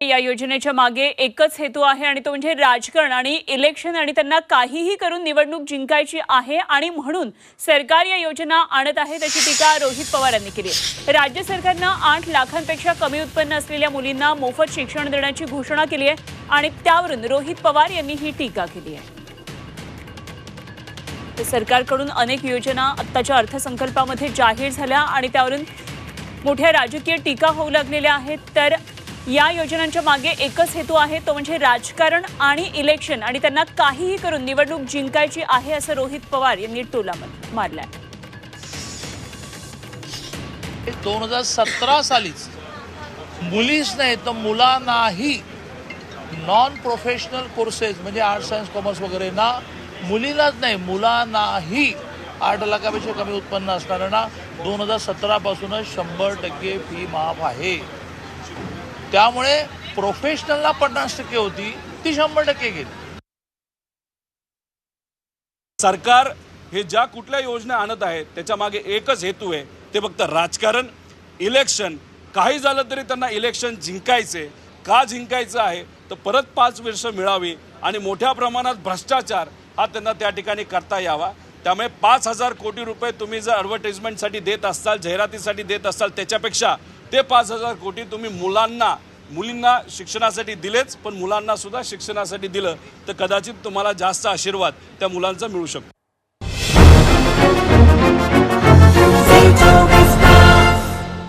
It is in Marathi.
या योजनेच्या मागे एकच हेतू आहे आणि तो म्हणजे राजकारण आणि इलेक्शन आणि त्यांना काहीही करून निवडणूक जिंकायची आहे आणि म्हणून सरकार या योजना आणत आहे त्याची टीका रोहित पवार यांनी केली आहे. राज्य सरकारनं आठ लाखांपेक्षा कमी उत्पन्न असलेल्या मुलींना मोफत शिक्षण देण्याची घोषणा केली आहे आणि त्यावरून रोहित पवार यांनी ही टीका केली आहे. सरकारकडून अनेक योजना आत्ताच्या अर्थसंकल्पामध्ये जाहीर झाल्या आणि त्यावरून मोठ्या राजकीय टीका होऊ लागलेल्या आहेत. तर या योजनांच्या मागे एकच हेतू आहे तो म्हणजे राजकारण आणि इलेक्शन आणि त्यांना काहीही करून निवडणूक जिंकायची आहे असं रोहित पवार यांनी टोला मारलाय. दोन हजार सतरा सालीच मुलीच नाही तर मुलांनाही नॉन प्रोफेशनल कोर्सेस म्हणजे आर्ट सायन्स कॉमर्स वगैरे ना मुलीलाच नाही मुलांनाही आठ लाखापेक्षा कमी उत्पन्न असणाऱ्यांना दोन हजार सतरापासूनच शंभर टक्के फी माफ आहे. त्यामुळे प्रोफेशनलला पन्नास टक्के होती ती शंभर टक्के गेली. सरकार हे ज्या कुठल्या योजना आणत आहे त्याच्यामागे एकच हेतू आहे ते फक्त राजकारण इलेक्शन काही झालं तरी त्यांना इलेक्शन जिंकायचे. का जिंकायचं आहे? तर परत पाच वर्ष मिळावी आणि मोठ्या प्रमाणात भ्रष्टाचार हा त्यांना त्या ठिकाणी करता यावा. त्यामुळे पाच हजार कोटी रुपये तुम्ही जर ॲडव्हर्टाइजमेंटसाठी देत असाल जाहिरातीसाठी देत असाल त्याच्यापेक्षा ते पाच हजार कोटी तुम्ही मुलांना मुलींना शिक्षणासाठी दिलेच पण मुलांना सुद्धा शिक्षणासाठी दिलं तर कदाचित तुम्हाला जास्त आशीर्वाद त्या मुलांचा मिळू शकतो.